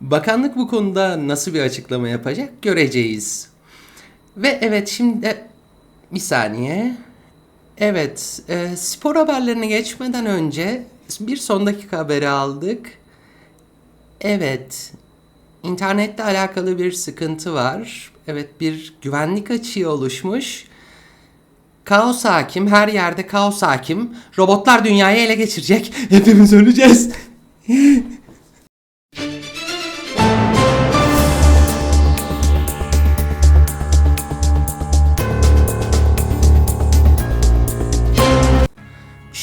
Bakanlık bu konuda nasıl bir açıklama yapacak göreceğiz. Ve evet şimdi bir saniye. Evet, e, spor haberlerine geçmeden önce bir son dakika haberi aldık. Evet, internette alakalı bir sıkıntı var. Evet, bir güvenlik açığı oluşmuş. Kaos hakim, her yerde kaos hakim. Robotlar dünyayı ele geçirecek. Hepimiz öleceğiz.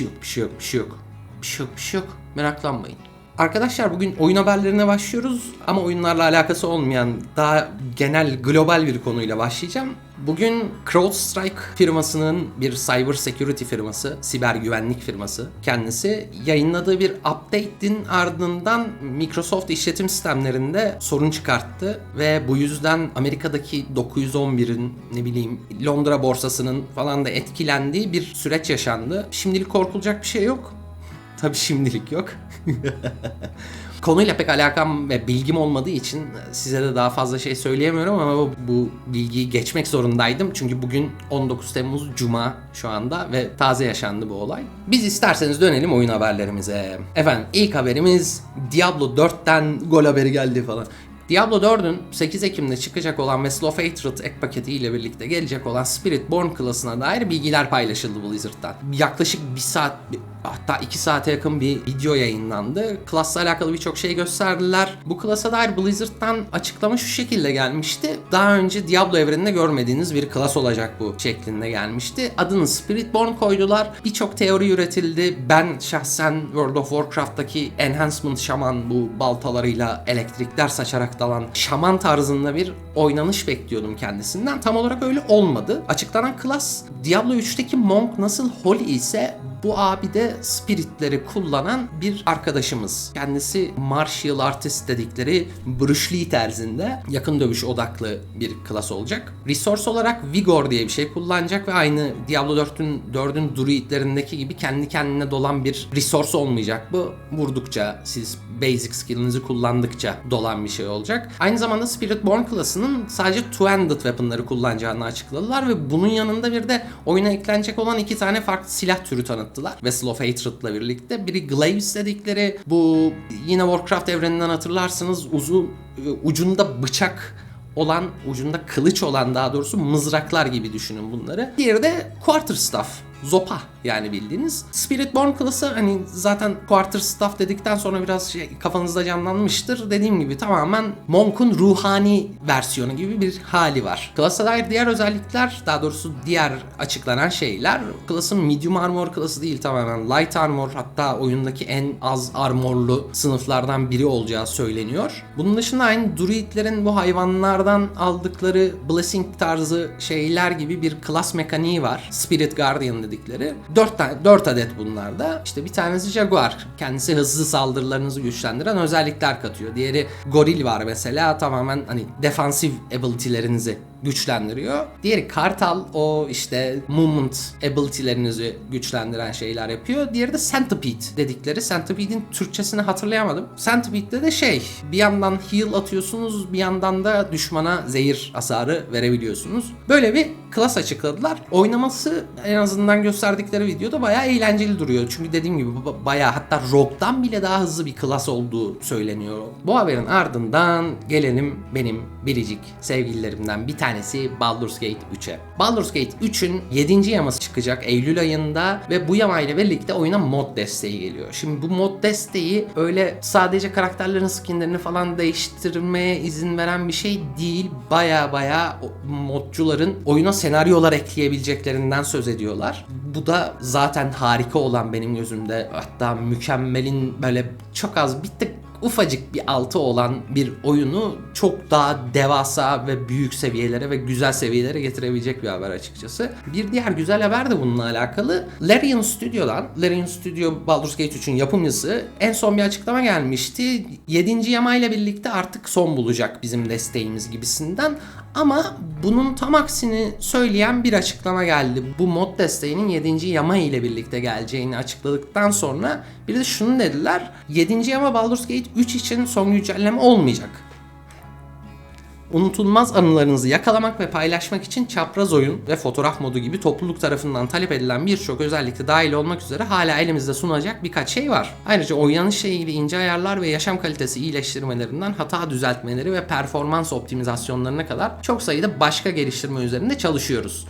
Şey yok, bir şey yok, bir şey yok. Bir şey yok, bir yok. Meraklanmayın. Arkadaşlar bugün oyun haberlerine başlıyoruz ama oyunlarla alakası olmayan daha genel global bir konuyla başlayacağım. Bugün CrowdStrike firmasının bir cyber security firması, siber güvenlik firması kendisi yayınladığı bir update'in ardından Microsoft işletim sistemlerinde sorun çıkarttı ve bu yüzden Amerika'daki 911'in ne bileyim Londra borsasının falan da etkilendiği bir süreç yaşandı. Şimdilik korkulacak bir şey yok. Tabii şimdilik yok. Konuyla pek alakam ve bilgim olmadığı için size de daha fazla şey söyleyemiyorum ama bu bilgiyi geçmek zorundaydım. Çünkü bugün 19 Temmuz Cuma şu anda ve taze yaşandı bu olay. Biz isterseniz dönelim oyun haberlerimize. Efendim ilk haberimiz Diablo 4'ten gol haberi geldi falan. Diablo 4'ün 8 Ekim'de çıkacak olan ve Slow Hatred ek paketi ile birlikte gelecek olan Spiritborn klasına dair bilgiler paylaşıldı Blizzard'dan. Yaklaşık bir saat, hatta 2 saate yakın bir video yayınlandı. Klasla alakalı birçok şey gösterdiler. Bu klasa dair Blizzard'dan açıklama şu şekilde gelmişti. Daha önce Diablo evreninde görmediğiniz bir klas olacak bu şeklinde gelmişti. Adını Spiritborn koydular. Birçok teori üretildi. Ben şahsen World of Warcraft'taki Enhancement Shaman bu baltalarıyla elektrikler saçarak dalan şaman tarzında bir oynanış bekliyordum kendisinden. Tam olarak öyle olmadı. Açıklanan klas Diablo 3'teki Monk nasıl Holy ise bu abi de spiritleri kullanan bir arkadaşımız. Kendisi martial artist dedikleri Bruce Lee terzinde yakın dövüş odaklı bir klas olacak. Resource olarak Vigor diye bir şey kullanacak ve aynı Diablo 4'ün 4'ün druidlerindeki gibi kendi kendine dolan bir resource olmayacak. Bu vurdukça siz basic skill'inizi kullandıkça dolan bir şey olacak. Aynı zamanda Spiritborn klasının sadece two-handed weapon'ları kullanacağını açıkladılar ve bunun yanında bir de oyuna eklenecek olan iki tane farklı silah türü tanıttılar. Vessel of Hatred'la birlikte. Biri Glaives dedikleri bu yine Warcraft evreninden hatırlarsınız uzun ucunda bıçak olan, ucunda kılıç olan daha doğrusu mızraklar gibi düşünün bunları. Diğeri de Quarterstaff. Zopa yani bildiğiniz. Spiritborn klası hani zaten Quarterstaff dedikten sonra biraz şey kafanızda canlanmıştır. Dediğim gibi tamamen Monk'un ruhani versiyonu gibi bir hali var. Klasa dair diğer özellikler, daha doğrusu diğer açıklanan şeyler klasın medium armor klası değil tamamen light armor hatta oyundaki en az armorlu sınıflardan biri olacağı söyleniyor. Bunun dışında aynı druidlerin bu hayvanlardan aldıkları blessing tarzı şeyler gibi bir klas mekaniği var. Spirit Guardian dedikleri. 4 tane 4 adet bunlarda. İşte bir tanesi Jaguar. Kendisi hızlı saldırılarınızı güçlendiren özellikler katıyor. Diğeri Goril var mesela tamamen hani defansif ability'lerinizi güçlendiriyor. Diğeri Kartal o işte movement ability'lerinizi güçlendiren şeyler yapıyor. Diğeri de Centipede dedikleri. Centipede'in Türkçesini hatırlayamadım. Centipede'de de şey bir yandan heal atıyorsunuz bir yandan da düşmana zehir hasarı verebiliyorsunuz. Böyle bir klas açıkladılar. Oynaması en azından gösterdikleri videoda bayağı eğlenceli duruyor. Çünkü dediğim gibi ba- bayağı hatta Rogue'dan bile daha hızlı bir klas olduğu söyleniyor. Bu haberin ardından gelelim benim biricik sevgililerimden bir tanesi Baldur's Gate 3'e. Baldur's Gate 3'ün 7. yaması çıkacak Eylül ayında ve bu yamayla birlikte oyuna mod desteği geliyor. Şimdi bu mod desteği öyle sadece karakterlerin skinlerini falan değiştirmeye izin veren bir şey değil. Baya baya modcuların oyuna senaryolar ekleyebileceklerinden söz ediyorlar. Bu da zaten harika olan benim gözümde. Hatta mükemmelin böyle çok az bir tık ufacık bir altı olan bir oyunu çok daha devasa ve büyük seviyelere ve güzel seviyelere getirebilecek bir haber açıkçası. Bir diğer güzel haber de bununla alakalı. Larian Studio'dan, Larian Studio Baldur's Gate 3'ün yapımcısı en son bir açıklama gelmişti. 7. yama ile birlikte artık son bulacak bizim desteğimiz gibisinden. Ama bunun tam aksini söyleyen bir açıklama geldi. Bu mod desteğinin 7. yama ile birlikte geleceğini açıkladıktan sonra bir de şunu dediler. 7. yama Baldur's Gate 3 için son güncelleme olmayacak. Unutulmaz anılarınızı yakalamak ve paylaşmak için çapraz oyun ve fotoğraf modu gibi topluluk tarafından talep edilen birçok özellikle dahil olmak üzere hala elimizde sunacak birkaç şey var. Ayrıca oynanışla ilgili ince ayarlar ve yaşam kalitesi iyileştirmelerinden hata düzeltmeleri ve performans optimizasyonlarına kadar çok sayıda başka geliştirme üzerinde çalışıyoruz.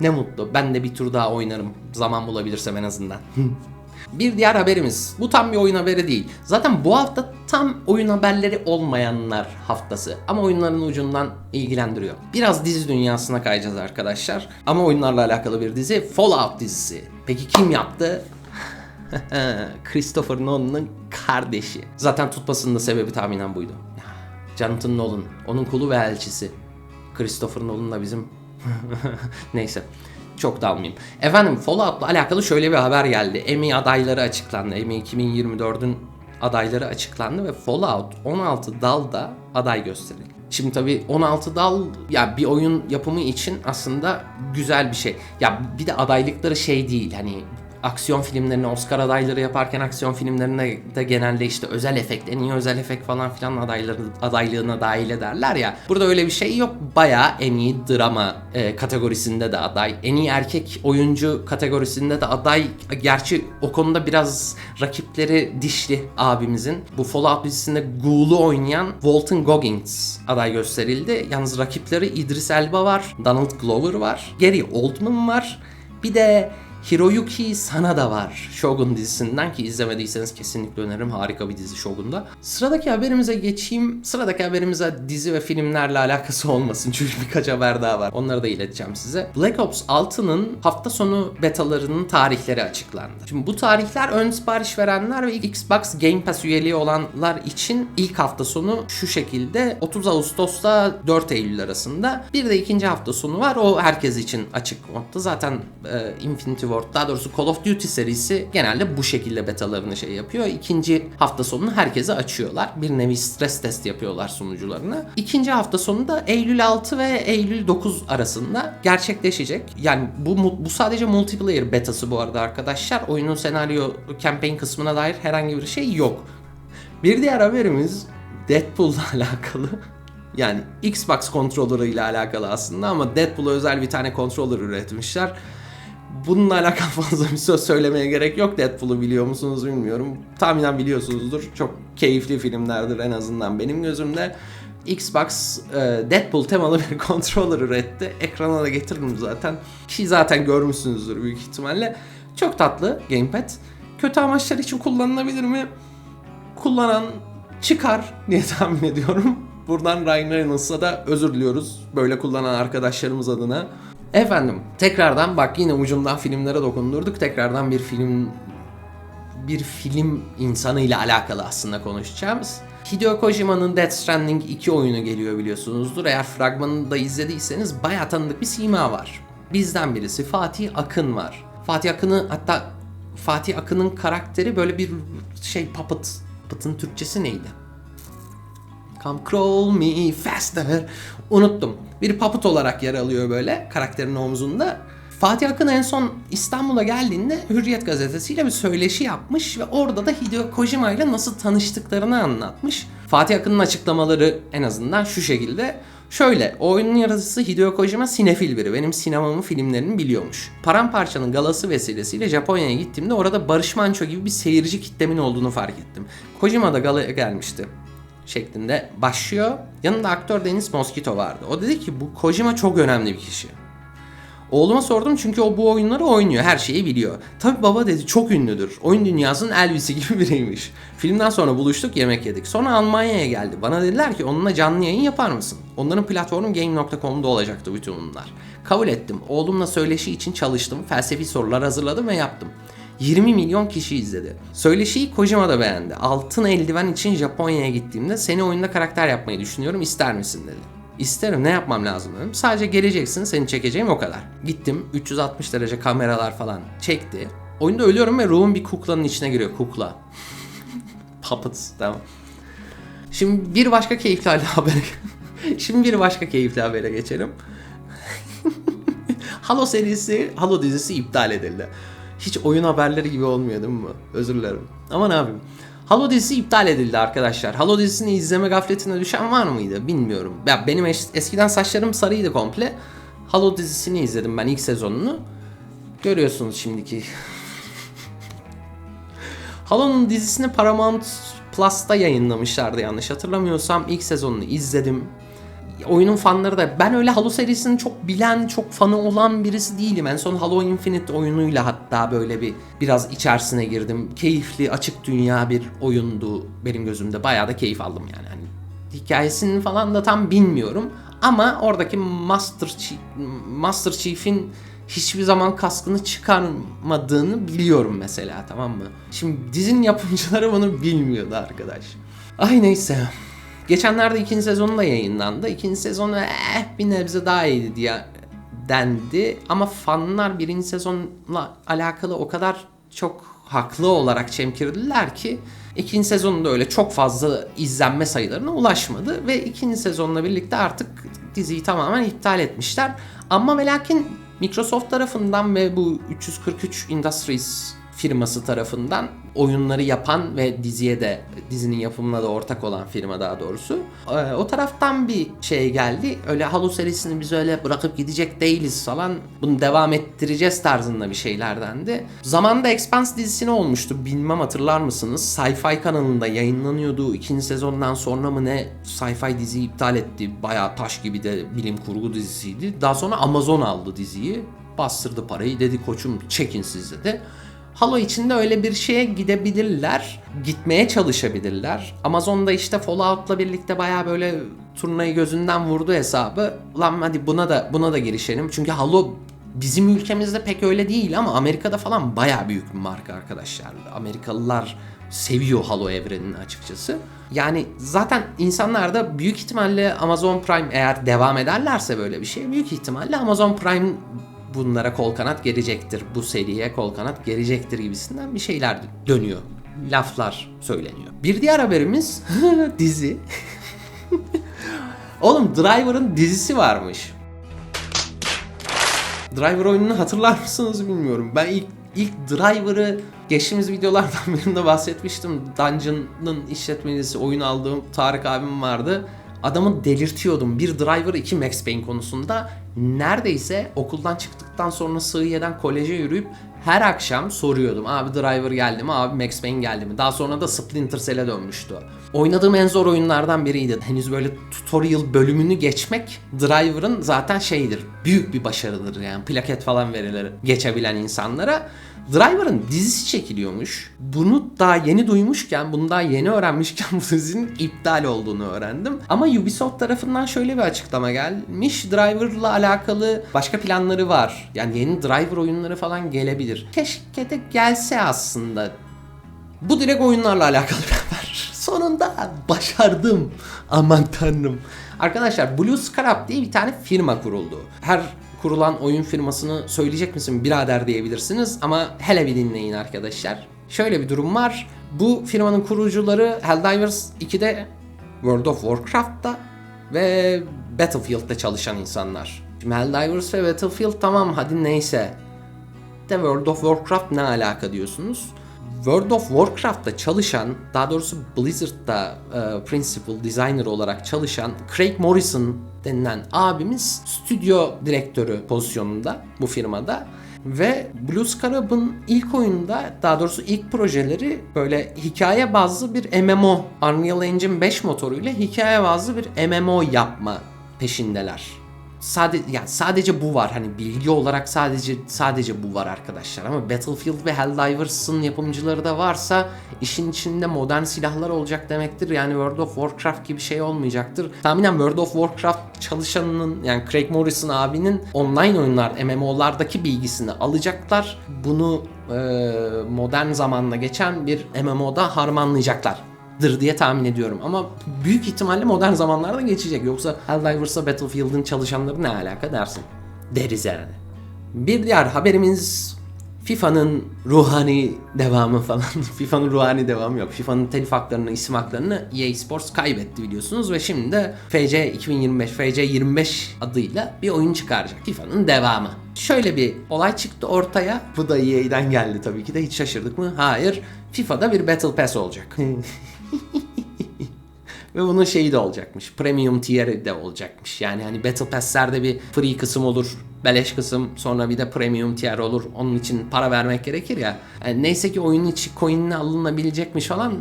Ne mutlu. Ben de bir tur daha oynarım. Zaman bulabilirsem en azından. Bir diğer haberimiz. Bu tam bir oyun haberi değil. Zaten bu hafta tam oyun haberleri olmayanlar haftası. Ama oyunların ucundan ilgilendiriyor. Biraz dizi dünyasına kayacağız arkadaşlar. Ama oyunlarla alakalı bir dizi. Fallout dizisi. Peki kim yaptı? Christopher Nolan'ın kardeşi. Zaten tutmasının da sebebi tahminen buydu. Jonathan Nolan, onun kulu ve elçisi. Christopher Nolan da bizim Neyse. Çok dalmayayım. Efendim Fallout'la alakalı şöyle bir haber geldi. Emmy adayları açıklandı. Emmy 2024'ün adayları açıklandı ve Fallout 16 dalda aday gösterildi. Şimdi tabii 16 dal ya bir oyun yapımı için aslında güzel bir şey. Ya bir de adaylıkları şey değil hani aksiyon filmlerini Oscar adayları yaparken aksiyon filmlerine de genelde işte özel efekt, en iyi özel efekt falan filan adayları, adaylığına dahil ederler ya. Burada öyle bir şey yok. Bayağı en iyi drama e, kategorisinde de aday. En iyi erkek oyuncu kategorisinde de aday. Gerçi o konuda biraz rakipleri dişli abimizin. Bu Fallout dizisinde Ghoul'u oynayan Walton Goggins aday gösterildi. Yalnız rakipleri İdris Elba var, Donald Glover var, Gary Oldman var. Bir de Hiroyuki Sanada var. Shogun dizisinden ki izlemediyseniz kesinlikle öneririm. Harika bir dizi Shogun'da. Sıradaki haberimize geçeyim. Sıradaki haberimize dizi ve filmlerle alakası olmasın. Çünkü birkaç haber daha var. Onları da ileteceğim size. Black Ops 6'nın hafta sonu betalarının tarihleri açıklandı. Şimdi bu tarihler ön sipariş verenler ve Xbox Game Pass üyeliği olanlar için ilk hafta sonu şu şekilde 30 Ağustos'ta 4 Eylül arasında. Bir de ikinci hafta sonu var. O herkes için açık modda. Zaten e, Infinity War daha doğrusu Call of Duty serisi genelde bu şekilde betalarını şey yapıyor. İkinci hafta sonunu herkese açıyorlar. Bir nevi stres test yapıyorlar sunucularına. İkinci hafta sonu da Eylül 6 ve Eylül 9 arasında gerçekleşecek. Yani bu bu sadece multiplayer betası bu arada arkadaşlar. Oyunun senaryo campaign kısmına dair herhangi bir şey yok. Bir diğer haberimiz Deadpool'la alakalı. Yani Xbox controller ile alakalı aslında ama Deadpool'a özel bir tane controller üretmişler. Bununla alakalı fazla bir söz söylemeye gerek yok. Deadpool'u biliyor musunuz bilmiyorum. Tahminen biliyorsunuzdur. Çok keyifli filmlerdir en azından benim gözümde. Xbox e, Deadpool temalı bir controller üretti. Ekrana da getirdim zaten. Ki zaten görmüşsünüzdür büyük ihtimalle. Çok tatlı gamepad. Kötü amaçlar için kullanılabilir mi? Kullanan çıkar diye tahmin ediyorum. Buradan Ryan Reynolds'a da özür diliyoruz. Böyle kullanan arkadaşlarımız adına. Efendim tekrardan bak yine ucundan filmlere dokundurduk. Tekrardan bir film bir film insanı ile alakalı aslında konuşacağımız. Hideo Kojima'nın Death Stranding 2 oyunu geliyor biliyorsunuzdur. Eğer fragmanını da izlediyseniz bayağı tanıdık bir sima var. Bizden birisi Fatih Akın var. Fatih Akın'ı hatta Fatih Akın'ın karakteri böyle bir şey puppet. Puppet'ın Türkçesi neydi? Come crawl me faster. Unuttum. Bir puppet olarak yer alıyor böyle karakterin omzunda. Fatih Akın en son İstanbul'a geldiğinde Hürriyet gazetesiyle bir söyleşi yapmış ve orada da Hideo Kojima ile nasıl tanıştıklarını anlatmış. Fatih Akın'ın açıklamaları en azından şu şekilde. Şöyle, oyunun yaratıcısı Hideo Kojima sinefil biri. Benim sinemamın filmlerini biliyormuş. Paramparçanın galası vesilesiyle Japonya'ya gittiğimde orada Barış Manço gibi bir seyirci kitlemin olduğunu fark ettim. Kojima da galaya gelmişti şeklinde başlıyor. Yanında aktör Deniz Mosquito vardı. O dedi ki bu Kojima çok önemli bir kişi. Oğluma sordum çünkü o bu oyunları oynuyor, her şeyi biliyor. Tabi baba dedi çok ünlüdür. Oyun dünyasının Elvis'i gibi biriymiş. Filmden sonra buluştuk, yemek yedik. Sonra Almanya'ya geldi. Bana dediler ki onunla canlı yayın yapar mısın? Onların platformu game.com'da olacaktı bütün bunlar. Kabul ettim. Oğlumla söyleşi için çalıştım. Felsefi sorular hazırladım ve yaptım. 20 milyon kişi izledi. Söyleşiyi Kojima da beğendi. Altın eldiven için Japonya'ya gittiğimde seni oyunda karakter yapmayı düşünüyorum ister misin dedi. İsterim ne yapmam lazım dedim. Sadece geleceksin seni çekeceğim o kadar. Gittim 360 derece kameralar falan çekti. Oyunda ölüyorum ve ruhum bir kuklanın içine giriyor. Kukla. Puppets tamam. Şimdi bir başka keyifli habere Şimdi bir başka keyifli habere geçelim. Halo serisi, Halo dizisi iptal edildi. Hiç oyun haberleri gibi olmuyor değil mi? Özür dilerim. Ama ne yapayım? Halo dizisi iptal edildi arkadaşlar. Halo dizisini izleme gafletine düşen var mıydı? Bilmiyorum. Ya benim es- eskiden saçlarım sarıydı komple. Halo dizisini izledim ben ilk sezonunu. Görüyorsunuz şimdiki. Halo'nun dizisini Paramount Plus'ta yayınlamışlardı yanlış hatırlamıyorsam. ilk sezonunu izledim. Oyunun fanları da ben öyle Halo serisini çok bilen, çok fanı olan birisi değilim. En son Halo Infinite oyunuyla hatta böyle bir biraz içerisine girdim. Keyifli, açık dünya bir oyundu benim gözümde. Bayağı da keyif aldım yani. Hani hikayesini falan da tam bilmiyorum. Ama oradaki Master Chief, Master Chief'in hiçbir zaman kaskını çıkarmadığını biliyorum mesela tamam mı? Şimdi dizinin yapımcıları bunu bilmiyordu arkadaş. Ay neyse. Geçenlerde ikinci sezonu da yayınlandı. İkinci sezonu eh, bir nebze daha iyiydi diye dendi. Ama fanlar birinci sezonla alakalı o kadar çok haklı olarak çemkirdiler ki ikinci sezonunda öyle çok fazla izlenme sayılarına ulaşmadı ve ikinci sezonla birlikte artık diziyi tamamen iptal etmişler. Ama ve lakin Microsoft tarafından ve bu 343 Industries firması tarafından oyunları yapan ve diziye de dizinin yapımına da ortak olan firma daha doğrusu. Ee, o taraftan bir şey geldi. Öyle Halo serisini biz öyle bırakıp gidecek değiliz falan. Bunu devam ettireceğiz tarzında bir şeylerdendi. Zamanında Expanse dizisine olmuştu. Bilmem hatırlar mısınız? Sci-Fi kanalında yayınlanıyordu. İkinci sezondan sonra mı ne Sci-Fi diziyi iptal etti. Bayağı taş gibi de bilim kurgu dizisiydi. Daha sonra Amazon aldı diziyi. Bastırdı parayı dedi koçum çekin siz dedi. Halo içinde öyle bir şeye gidebilirler. Gitmeye çalışabilirler. Amazon'da işte Fallout'la birlikte bayağı böyle turnayı gözünden vurdu hesabı. Lan hadi buna da buna da girişelim. Çünkü Halo bizim ülkemizde pek öyle değil ama Amerika'da falan bayağı büyük bir marka arkadaşlar. Amerikalılar seviyor Halo evrenini açıkçası. Yani zaten insanlar da büyük ihtimalle Amazon Prime eğer devam ederlerse böyle bir şey büyük ihtimalle Amazon Prime bunlara kol kanat gelecektir. Bu seriye kol kanat gelecektir gibisinden bir şeyler dönüyor. Laflar söyleniyor. Bir diğer haberimiz dizi. Oğlum Driver'ın dizisi varmış. Driver oyununu hatırlar mısınız bilmiyorum. Ben ilk ilk Driver'ı geçtiğimiz videolardan birinde bahsetmiştim. Dungeon'ın işletmecisi oyun aldığım Tarık abim vardı. Adamı delirtiyordum. Bir Driver 2 Max Payne konusunda neredeyse okuldan çıktıktan sonra Sığıye'den koleje yürüyüp her akşam soruyordum. Abi Driver geldi mi? Abi Max Payne geldi mi? Daha sonra da Splinter Cell'e dönmüştü. Oynadığım en zor oyunlardan biriydi. Henüz böyle tutorial bölümünü geçmek Driver'ın zaten şeyidir. Büyük bir başarıdır yani. Plaket falan verilir geçebilen insanlara. Driver'ın dizisi çekiliyormuş. Bunu daha yeni duymuşken, bunu daha yeni öğrenmişken bu dizinin iptal olduğunu öğrendim. Ama Ubisoft tarafından şöyle bir açıklama gelmiş. Driver'la alakalı başka planları var. Yani yeni Driver oyunları falan gelebilir. Keşke de gelse aslında. Bu direkt oyunlarla alakalı bir haber. Sonunda başardım. Aman tanrım. Arkadaşlar Blue Scarab diye bir tane firma kuruldu. Her kurulan oyun firmasını söyleyecek misin birader diyebilirsiniz ama hele bir dinleyin arkadaşlar. Şöyle bir durum var. Bu firmanın kurucuları Helldivers 2'de World of Warcraft'ta ve Battlefield'da çalışan insanlar. Şimdi Helldivers ve Battlefield tamam hadi neyse. De World of Warcraft ne alaka diyorsunuz? World of Warcraft'ta çalışan, daha doğrusu Blizzard'da e, principal designer olarak çalışan Craig Morrison denilen abimiz stüdyo direktörü pozisyonunda bu firmada. Ve Blue Scarab'ın ilk oyunda, daha doğrusu ilk projeleri böyle hikaye bazlı bir MMO, Unreal Engine 5 motoruyla hikaye bazlı bir MMO yapma peşindeler. Sade, yani sadece bu var hani bilgi olarak sadece sadece bu var arkadaşlar ama Battlefield ve Helldivers'ın yapımcıları da varsa işin içinde modern silahlar olacak demektir. Yani World of Warcraft gibi şey olmayacaktır. Tahminen World of Warcraft çalışanının yani Craig Morrison abinin online oyunlar MMO'lardaki bilgisini alacaklar. Bunu modern zamanla geçen bir MMO'da harmanlayacaklar dır diye tahmin ediyorum. Ama büyük ihtimalle modern zamanlarda geçecek. Yoksa Helldivers'a Battlefield'ın çalışanları ne alaka dersin. Deriz yani. Bir diğer haberimiz FIFA'nın ruhani devamı falan. FIFA'nın ruhani devamı yok. FIFA'nın telif haklarını, isim haklarını EA Sports kaybetti biliyorsunuz ve şimdi de FC 2025, FC 25 adıyla bir oyun çıkaracak. FIFA'nın devamı. Şöyle bir olay çıktı ortaya. Bu da EA'den geldi tabii ki de. Hiç şaşırdık mı? Hayır. FIFA'da bir Battle Pass olacak. Ve bunun şeyi de olacakmış. Premium tier'i de olacakmış. Yani hani Battle Pass'lerde bir free kısım olur. Beleş kısım sonra bir de premium tier olur. Onun için para vermek gerekir ya. Yani neyse ki oyunun içi coin'ine alınabilecekmiş falan.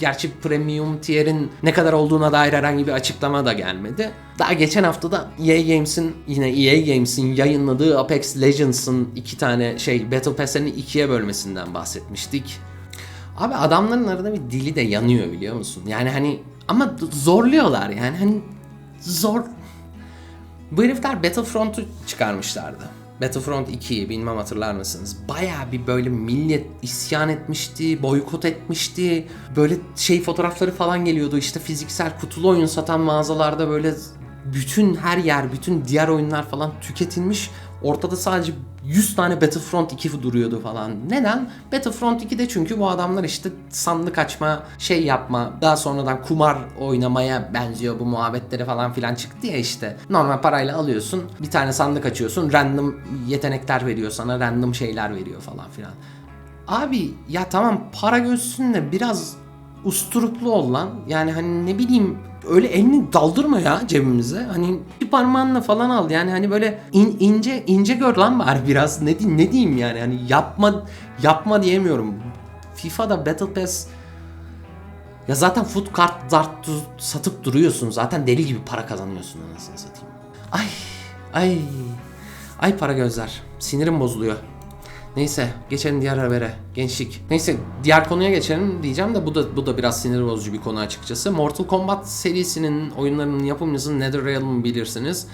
Gerçi premium tier'in ne kadar olduğuna dair herhangi bir açıklama da gelmedi. Daha geçen hafta da EA Games'in yine EA Games'in yayınladığı Apex Legends'ın iki tane şey Battle Pass'lerini ikiye bölmesinden bahsetmiştik. Abi adamların arada bir dili de yanıyor biliyor musun? Yani hani ama zorluyorlar yani hani zor. Bu herifler Battlefront'u çıkarmışlardı. Battlefront 2'yi bilmem hatırlar mısınız? Baya bir böyle millet isyan etmişti, boykot etmişti. Böyle şey fotoğrafları falan geliyordu işte fiziksel kutulu oyun satan mağazalarda böyle bütün her yer, bütün diğer oyunlar falan tüketilmiş. Ortada sadece 100 tane Battlefront 2 duruyordu falan. Neden? Battlefront 2'de çünkü bu adamlar işte sandık açma, şey yapma, daha sonradan kumar oynamaya benziyor bu muhabbetlere falan filan çıktı ya işte. Normal parayla alıyorsun, bir tane sandık açıyorsun, random yetenekler veriyor sana, random şeyler veriyor falan filan. Abi ya tamam para görsün de biraz usturuplu ol lan. Yani hani ne bileyim öyle elini daldırma ya cebimize. Hani bir parmağınla falan al. Yani hani böyle in- ince ince gör lan bari biraz. Ne ne diyeyim yani. Hani yapma yapma diyemiyorum. FIFA'da Battle Pass ya zaten food kart dart satıp duruyorsun. Zaten deli gibi para kazanıyorsun anasını satayım. Ay ay ay para gözler. Sinirim bozuluyor. Neyse geçelim diğer habere. Gençlik. Neyse diğer konuya geçelim diyeceğim de bu da bu da biraz sinir bozucu bir konu açıkçası. Mortal Kombat serisinin oyunlarının yapımcısı NetherRealm bilirsiniz.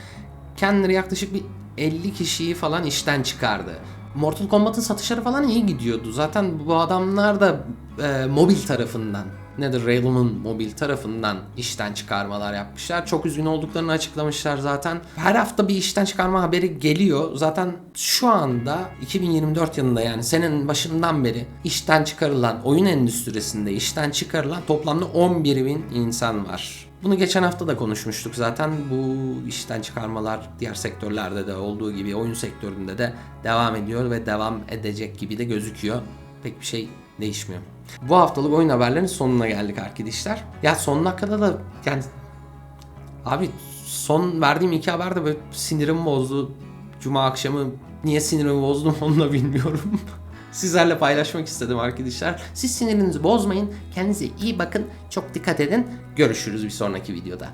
Kendileri yaklaşık bir 50 kişiyi falan işten çıkardı. Mortal Kombat'ın satışları falan iyi gidiyordu. Zaten bu adamlar da e, mobil tarafından NetherRealm'ın mobil tarafından işten çıkarmalar yapmışlar. Çok üzgün olduklarını açıklamışlar zaten. Her hafta bir işten çıkarma haberi geliyor. Zaten şu anda 2024 yılında yani senenin başından beri işten çıkarılan, oyun endüstrisinde işten çıkarılan toplamda 11 bin insan var. Bunu geçen hafta da konuşmuştuk zaten. Bu işten çıkarmalar diğer sektörlerde de olduğu gibi oyun sektöründe de devam ediyor ve devam edecek gibi de gözüküyor. Pek bir şey değişmiyor. Bu haftalık oyun haberlerinin sonuna geldik arkadaşlar. Ya son dakikada da yani abi son verdiğim iki haber de böyle sinirimi bozdu. Cuma akşamı niye sinirimi bozdum onu da bilmiyorum. Sizlerle paylaşmak istedim arkadaşlar. Siz sinirinizi bozmayın. Kendinize iyi bakın. Çok dikkat edin. Görüşürüz bir sonraki videoda.